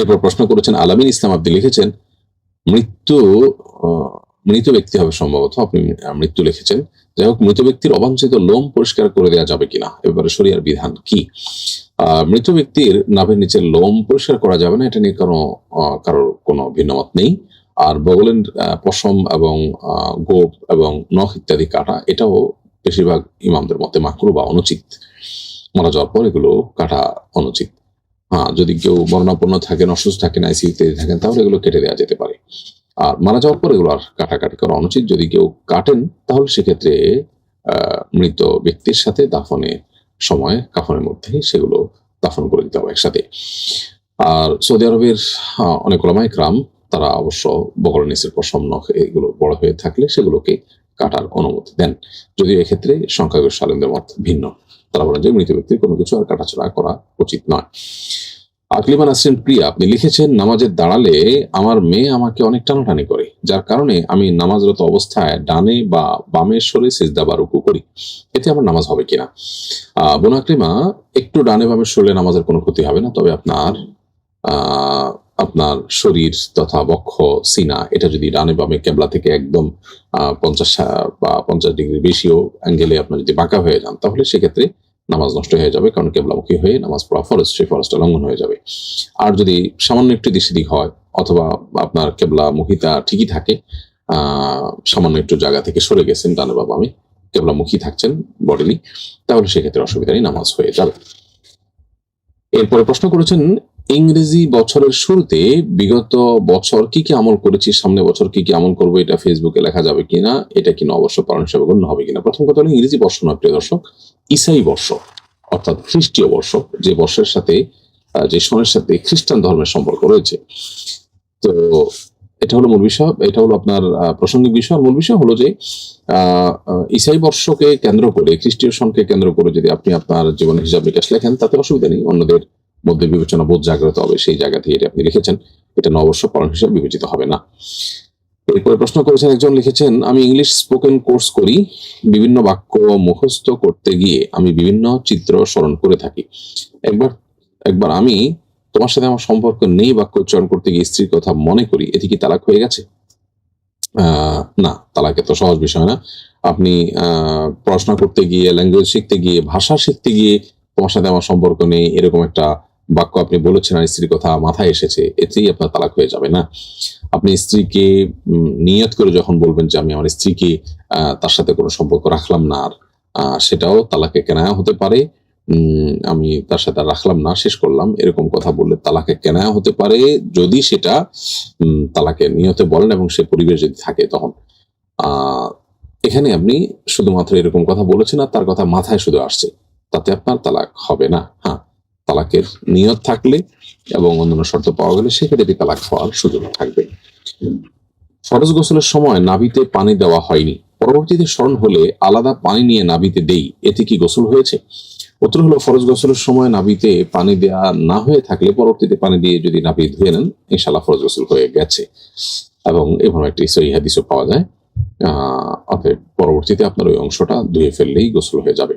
এরপর প্রশ্ন করেছেন, আলামিন ইসলাম আপনি লিখেছেন, মৃত্যু মৃত ব্যক্তি হবে সম্ভবত, আপনি মৃত্যু লিখেছেন। যাই হোক, মৃত ব্যক্তির অবাঞ্ছিত লোম পরিষ্কার করে দেওয়া যাবে কিনা? এবারে শরিয়ার বিধান কি? মৃত ব্যক্তির নাভের নিচে লোম পরিষ্কার করা যাবে না, এটা নিয়ে কোনো কারোর কোনো ভিন্নমত নেই। আর বগলের পশম এবং গোপ এবং নখ ইত্যাদি কাটা, এটাও বেশিরভাগ ইমামদের মতে মাকরু বা অনুচিত। মারা যাওয়ার পর এগুলো কাটা অনুচিত। যদি কেউ মরণাপন্ন থাকেন, অসুস্থ থাকেন আইসিউ ইত্যাদি থাকেন, তাহলে এগুলো কেটে দেওয়া যেতে পারে। আর মারা যাওয়ার পর এগুলো আর কাটাকাটি করা অনুচিত। যদি কেউ কাটেন, তাহলে সেক্ষেত্রে মৃত ব্যক্তির সাথে দাফনের সময়, কাফনের মধ্যে সেগুলো দাফন করে দিতে হবে একসাথে। আর সৌদি আরবের অনেক ওলামাই ক্রাম তারা অবশ্য বগল নিচের পর নখ এগুলো বড় হয়ে থাকলে সেগুলোকে কাটার অনুমতি দেন। যদিও এক্ষেত্রে সংখ্যাগরিষ্ঠ আলেমদের মত ভিন্ন। তারা বলেন যে মৃত ব্যক্তির কোনো কিছু আর কাটাছড়া করা উচিত নয়। আকলিমা নাসরিন প্রিয়া আপনি লিখেছেন নামাজে দাঁড়ালে আমার মেয়ে আমাকে অনেক টানাটানি করে। যার কারণে আমি নামাজরত অবস্থায় ডানে বা বামে সরে সেজদা বা রুকু করি। এতে আমার নামাজ হবে কিনা? বোন আকলিমা একটু ডানে বামে সরলে নামাজের কোনো ক্ষতি হবে না তবে আপনার আপনার শরীর তথা বক্ষ সিনা এটা যদি ডানে বামে কেবলা থেকে একদম আহ, পঞ্চাশ বা পঞ্চাশ ডিগ্রি বেশিও অ্যাঙ্গেলে আপনার যদি বাঁকা হয়ে যান তাহলে সেক্ষেত্রে নামাজ নষ্ট হয়ে যাবে, কারণ কেবলামুখী হয়ে নামাজ পড়া ফরজ সেই ফরজটা লঙ্ঘন হয়ে যাবে। আর যদি সামান্য একটু দিক হয়, অথবা আপনার কেবলামুখিতা ঠিকই থাকে সামান্য একটু জায়গা থেকে সরে গেছেন, ডানে বা বামে কেবলামুখী থাকছেন বডিলি তাহলে সেক্ষেত্রে অসুবিধা নেই নামাজ হয়ে যাবে। এরপরে প্রশ্ন করেছেন, ইংরেজি বছরের শুরুতে বিগত বছর কি কি আমল করেছি সামনে বছর কি কি আমল করব, এটা ফেসবুকে লেখা যাবে কিনা, এটা কিনা অবশ্য পালন হিসাবে গণ্য হবে কিনা? প্রথম কথা হলো ইংরেজি বর্ষ নয়, প্রিয় দর্শক। ইসাই বর্ষ, অর্থাৎ খ্রিস্টীয় বর্ষ, যে বর্ষের সাথে যে সনের সাথে খ্রিস্টান ধর্মের সম্পর্ক রয়েছে। তো এটা হলো মূল বিষয়, এটা হলো আপনার প্রাসঙ্গিক বিষয়। মূল বিষয় হলো যে ইসাই বর্ষকে কেন্দ্র করে, খ্রিস্টীয় সনকে কেন্দ্র করে যদি আপনি আপনার জীবনের হিসাব নিকাশ লেখেন, তাতে অসুবিধা নেই। অন্যদের মধ্যে বিবেচনা বোধ জাগ্রত হবে, সেই জায়গা থেকে আপনি লিখেছেন এটা নববর্ষ পালন হিসাবে বিবেচিত হবে না। এরপরে প্রশ্ন করেছেন, একজন লিখেছেন, আমি ইংলিশ স্পোকেন কোর্স করি, বিভিন্ন বাক্য মুখস্থ করতে গিয়ে আমি বিভিন্ন চিত্র স্মরণ করে থাকি। একবার একবার আমি তোমার সাথে আমার সম্পর্ক নেই বাক্য উচ্চারণ করতে গিয়ে স্ত্রীর কথা মনে করি, এতে কি তালাক হয়ে গেছে? না তালাক এত সহজ বিষয় না। আপনি পড়াশোনা করতে গিয়ে ল্যাঙ্গুয়েজ শিখতে গিয়ে, ভাষা শিখতে গিয়ে তোমার সাথে আমার সম্পর্ক নেই, এরকম একটা বাক্য আপনি বলেছেন আর স্ত্রীর কথা মাথায় এসেছে, এতেই আপনার তালাক হয়ে যাবে, না? আপনি স্ত্রীকে নিয়ত করে যখন বলবেন যে আমি আমার স্ত্রীকে তার সাথে কোনো সম্পর্ক রাখলাম না আর সেটাও তালাকে কেনায়া হতে পারে আমি তার সাথে রাখলাম না, শেষ করলাম, এরকম কথা বললে তালাকে কেনায়া হতে পারে, যদি সেটা তালাকে নিয়তে বলেন এবং সে পরিবেশ যদি থাকে তখন। এখানে আপনি শুধুমাত্র এরকম কথা বলেছেন আর তার কথা মাথায় শুধু আসছে, তাতে আপনার তালাক হবে না হ্যাঁ? তালাকের নিয়ত থাকলে এবং অন্যান্য শর্ত পাওয়া গেলে সেক্ষেত্রে তালাক হওয়ার সুযোগ থাকবে। ফরজ গোসলের সময় নাভিতে পানি দেওয়া হয়নি। পরবর্তীতে স্মরণ হলে আলাদা পানি নিয়ে নাভিতে দেই। এতে কি গোসল হয়েছে? উত্তর হলো, ফরজ গোসলের সময় নাভিতে পানি দেওয়া না হয়ে থাকলে পরবর্তীতে পানি দিয়ে যদি নাভি ধুয়ে নেন ইনশাল্লাহ ফরজ গোসল হয়ে গেছে। এবং এভাবে একটি সহি হাদিসও পাওয়া যায়। পরবর্তীতে আপনার ওই অংশটা ধুয়ে ফেললেই গোসল হয়ে যাবে।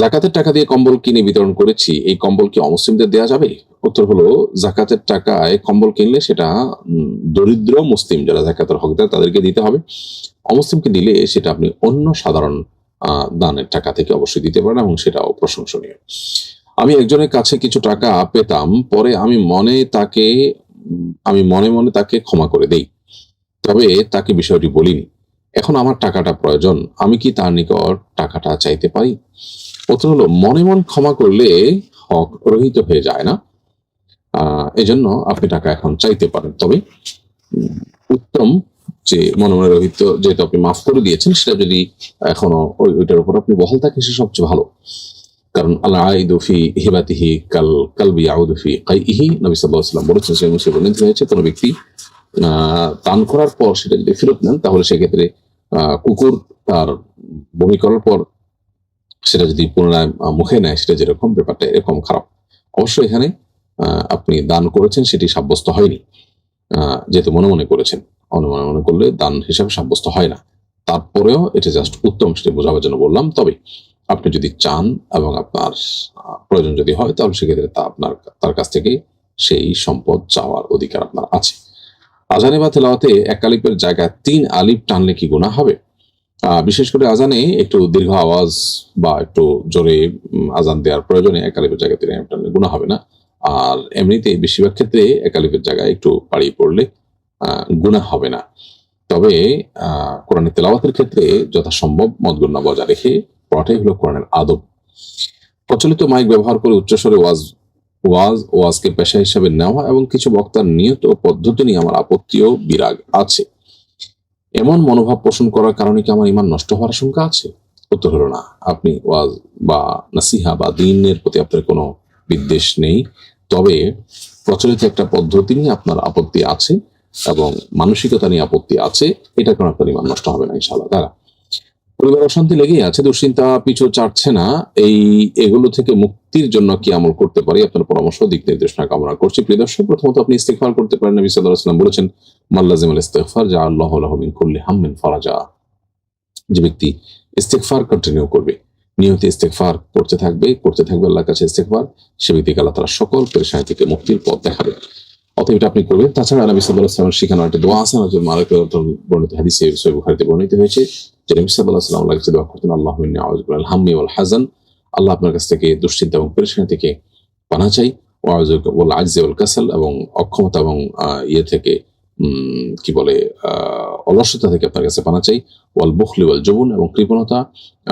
জাকাতের টাকা দিয়ে কম্বল কিনে বিতরণ করেছি, এই কম্বল কি অমুসলিমদের দেওয়া যাবে? উত্তর হলো, জাকাতের টাকায় কম্বল কিনলে সেটা দরিদ্র মুসলিম যারা জাকাতের হকদার তাদেরকে দিতে হবে। অমুসলিমকে দিলে সেটা আপনি অন্য সাধারণ দানের টাকা থেকে অবশ্যই দিতে পারেন এবং সেটাও প্রশংসনীয়। আমি একজনের কাছে কিছু টাকা পেতাম, পরে আমি মনে তাকে, আমি মনে মনে তাকে ক্ষমা করে দেই। তবে তাকে বিষয়টি বলিনি। এখন আমার টাকাটা প্রয়োজন, আমি কি তার নিকট টাকাটা চাইতে পারি? উত্তর হলো, মনে মন ক্ষমা করলে হক রহিত হয়ে যায় না। এজন্য আপনি টাকা এখন চাইতে পারেন। তবে উত্তম যে মনে মনে রহিত, যেহেতু আপনি মাফ করে দিয়েছেন, সেটা যদি এখনও ওই, ওইটার উপর আপনি বহাল থাকে সে সবচেয়ে ভালো। কারণ আল্লাহ আইদুফি হিবাতিহি কাল কালবি আউদুফি কাইহি নবী সাল্লাল্লাহু আলাইহি ওয়াসাল্লাম বলেছেন হয়েছে, কোনো ব্যক্তি দান করার পর সেটা যদি ফেরত নেন, তাহলে সেক্ষেত্রে কুকুর তার বমি করার পর সেটা যদি পুনরায় মুখে নেয়, সেটা যেরকম, ব্যাপারটা এরকম খারাপ। অবশ্য এখানে আপনি দান করেছেন, সেটি সাব্যস্ত হয়নি। যেহেতু মনে মনে করেছেন অনুমনে মনে মনে করলে দান হিসাবে সাব্যস্ত হয় না। তারপরেও এটা জাস্ট উত্তম, সেটা বোঝাবার জন্য বললাম। তবে আপনি যদি চান এবং আপনার প্রয়োজন যদি হয়, তাহলে সেক্ষেত্রে তা আপনার, তার কাছ থেকে সেই সম্পদ চাওয়ার অধিকার আপনার আছে। আজানে বা তেলাওয়াতে এক আলিফের জায়গায় তিন আলিফ টানলে কি গুণা হবে? বিশেষ করে আজানে একটু দীর্ঘ আওয়াজ বা একটু জোরে আজান দেওয়ার প্রয়োজনে এক আলিফের জায়গায় তিন আলিফ টানলে গুণা হবে না। আর এমনিতে বেশিরভাগ ক্ষেত্রে এক আলিফের জায়গায় একটু পাড়িয়ে পড়লে গুণা হবে না। তবে আহ, কোরআনের তেলাওয়াতের ক্ষেত্রে যথাসম্ভব মদগুণা বজায় রেখে পড়াটাই হলো কোরআনের আদব। প্রচলিত মাইক ব্যবহার করে উচ্চস্বরে ওয়াজ ওয়াজ, ওয়াজকে পেশা হিসাবে নেওয়া এবং কিছু বক্তার নিয়ত ও পদ্ধতি নিয়ে আমার আপত্তি ও বিরাগ আছে। এমন মনোভাব পোষণ করার কারণে কি আমার ইমান নষ্ট হওয়ার আশঙ্কা আছে? উত্তর হলো না। আপনি ওয়াজ বা নাসিহা বা দিনের প্রতি আপনার কোনো বিদ্বেষ নেই। তবে প্রচলিত একটা পদ্ধতি নিয়ে আপনার আপত্তি আছে এবং মানসিকতা নিয়ে আপত্তি আছে। এটা কারণে আপনার ইমান নষ্ট হবে না, ইনশাআল্লাহ। তারা পরিবার অশান্তি লেগেই আছে, দুশ্চিন্তা পিছু চাটছে না। এই এগুলো থেকে মুক্তির জন্য কি আমল করতে পারি? আপনার পরামর্শ, দিক নির্দেশনা, কামনা করছি। প্রিয় দর্শক, প্রথমত আপনি ইস্তেগফার করতে পারেন। নবী সাল্লাল্লাহু আলাইহি ওয়াসাল্লাম বলেছেন মাল্লাজিম আল ইস্তেগফার যা আল্লাহ লাহু মিন কুল্লি হাম্মিন ফারাজা। যে ব্যক্তি ইস্তেগফার কন্টিনিউ করবে, নিয়ত ইস্তেগফার করতে থাকবে করতে থাকবে আল্লাহর কাছে ইস্তেগফার, সে ব্যক্তিকে আল্লাহ তাআলা সকল পেরেশানি থেকে মুক্তির পথ দেখাবে। অতএব এটা আপনি করবেন। তাছাড়া নবী আলাইহি ওয়াসাল্লাম শিখানো একটা দোয়া আছে বর্ণিত হাদিসে বুখারীতে বর্ণিত হয়েছে দোয়া করতেন, আল্লাহু হাজান আল্লাহ আপনার কাছ থেকে দুশ্চিন্তা এবং পেরেশানি থেকে পানা চাই। ওয়াল কাসাল এবং অক্ষমতা এবং ইয়ে থেকে কি বলে অলসতা থেকে আপনার কাছে পানা চাই। ওয়াল বুখলি ওয়াল এবং কৃপণতা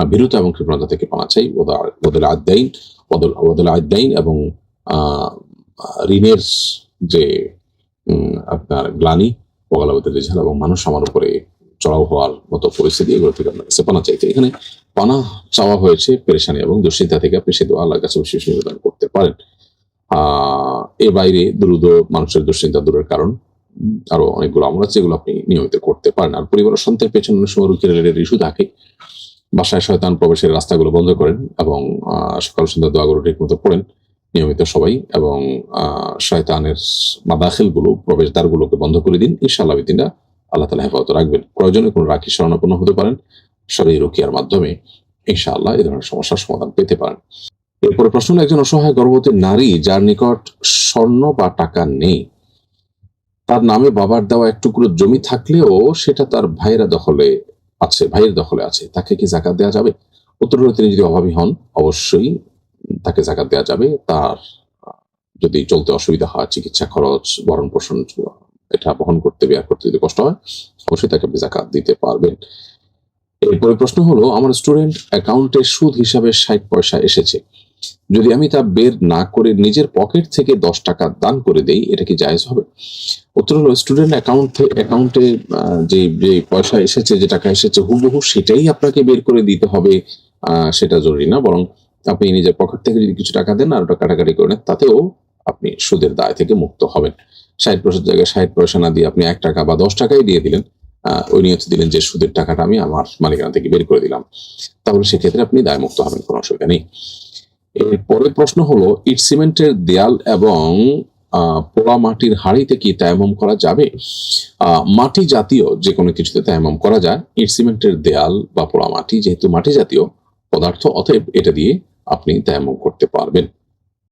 ভীরুতা এবং কৃপণতা থেকে পানা চাই। ওদা- ওদল আদাইন ওদল আদাইন এবং ঋণের যে আপনার গ্লানি, ওগালাবতের রেজাল এবং মানুষ আমার উপরে চড়াও হওয়ার মতো পরিস্থিতি এগুলো থেকে আপনার কাছে পানা চাইতে। এখানে পানা চাওয়া হয়েছে পেরেশানি এবং দুশ্চিন্তা থেকে আপনি সে দোয়া আল্লাহর কাছে বিশেষ নিবেদন করতে পারেন। আহ এর বাইরে দ্রুত মানুষের দুশ্চিন্তা দূরের কারণ আরও অনেকগুলো আমল আছে যেগুলো আপনি নিয়মিত করতে পারেন। আর পরিবারের সন্তানের পেছনে অনেক সময় রুখি রেলের ইস্যু থাকে বাসায় শয়তান প্রবেশের রাস্তাগুলো বন্ধ করেন এবং সকাল সন্ধ্যা দোয়াগুলো ঠিক মতো পড়েন নিয়মিত সবাই এবং আহ, শয়তানের মাদাখেলগুলো প্রবেশদ্বারগুলোকে বন্ধ করে দিন। ইনশাআল্লাহ দিনটা আল্লাহ তালা হেফাজত রাখবেন। প্রয়োজনে কোনো রাখি শরণাপন্ন হতে পারেন। শরীর রুকিয়ার মাধ্যমে ইনশাআল্লাহ এই ধরনের সমস্যার সমাধান পেতে পারেন। এরপরে প্রশ্ন একজন অসহায় গর্ভবতী নারী যার নিকট স্বর্ণ বা টাকা নেই, তার নামে বাবার দেওয়া এক টুকরো জমি থাকলেও সেটা তার ভাইয়েরা দখলে আছে, ভাইয়ের দখলে আছে, তাকে কি জাকাত দেওয়া যাবে? উত্তর হলো, তিনি যদি অভাবী হন, অবশ্যই তাকে জাকাত দেওয়া যাবে। তার যদি চলতে অসুবিধা হয়, চিকিৎসা খরচ ভরণ পোষণ এটা বহন করতে, ব্যয় করতে যদি কষ্ট হয়, অবশ্যই তাকে আপনি জাকাত দিতে পারবেন। এরপরে প্রশ্ন হলো, আমার স্টুডেন্ট অ্যাকাউন্টে সুদ হিসাবে ষাট পয়সা এসেছে। যদি আমি তা বের না করে নিজের পকেট থেকে দশ টাকা দান করে দেই, এটা কি জায়েজ হবে? উত্তর হলো স্টুডেন্ট অ্যাকাউন্ট অ্যাকাউন্টে যে যে পয়সা এসেছে, যে টাকা এসেছে, হুবহু সেটাই আপনাকে বের করে দিতে হবে। সেটা জরুরি না, বরং আপনি নিজের পকেট থেকে যদি কিছু টাকা দেন আর ওটা কাটাকাটি করে নেন, তাতেও আপনি সুদের দায় থেকে মুক্ত হবেন। ষাট পয়সার জায়গায় ষাট পয়সা না দিয়ে আপনি এক টাকা বা দশ টাকাই দিয়ে দিলেন ওই নিয়ত দিলেন যে সুদের টাকাটা আমি আমার মালিকানা থেকে বের করে দিলাম। তাহলে সেক্ষেত্রে আপনি দায় মুক্ত হবেন, কোনো অসুবিধা নেই। পরের প্রশ্ন হলো, ইট সিমেন্টের দেয়াল এবং পোড়া মাটির হাঁড়িতে কি তায়ামম করা যাবে? মাটি জাতীয় যে কোনো কিছুতে তায়ামম করা যায়। ইট সিমেন্টের দেয়াল বা পোড়া মাটি যেহেতু মাটি জাতীয় পদার্থ, অতএব এটা দিয়ে আপনি তায়ামম করতে পারবেন।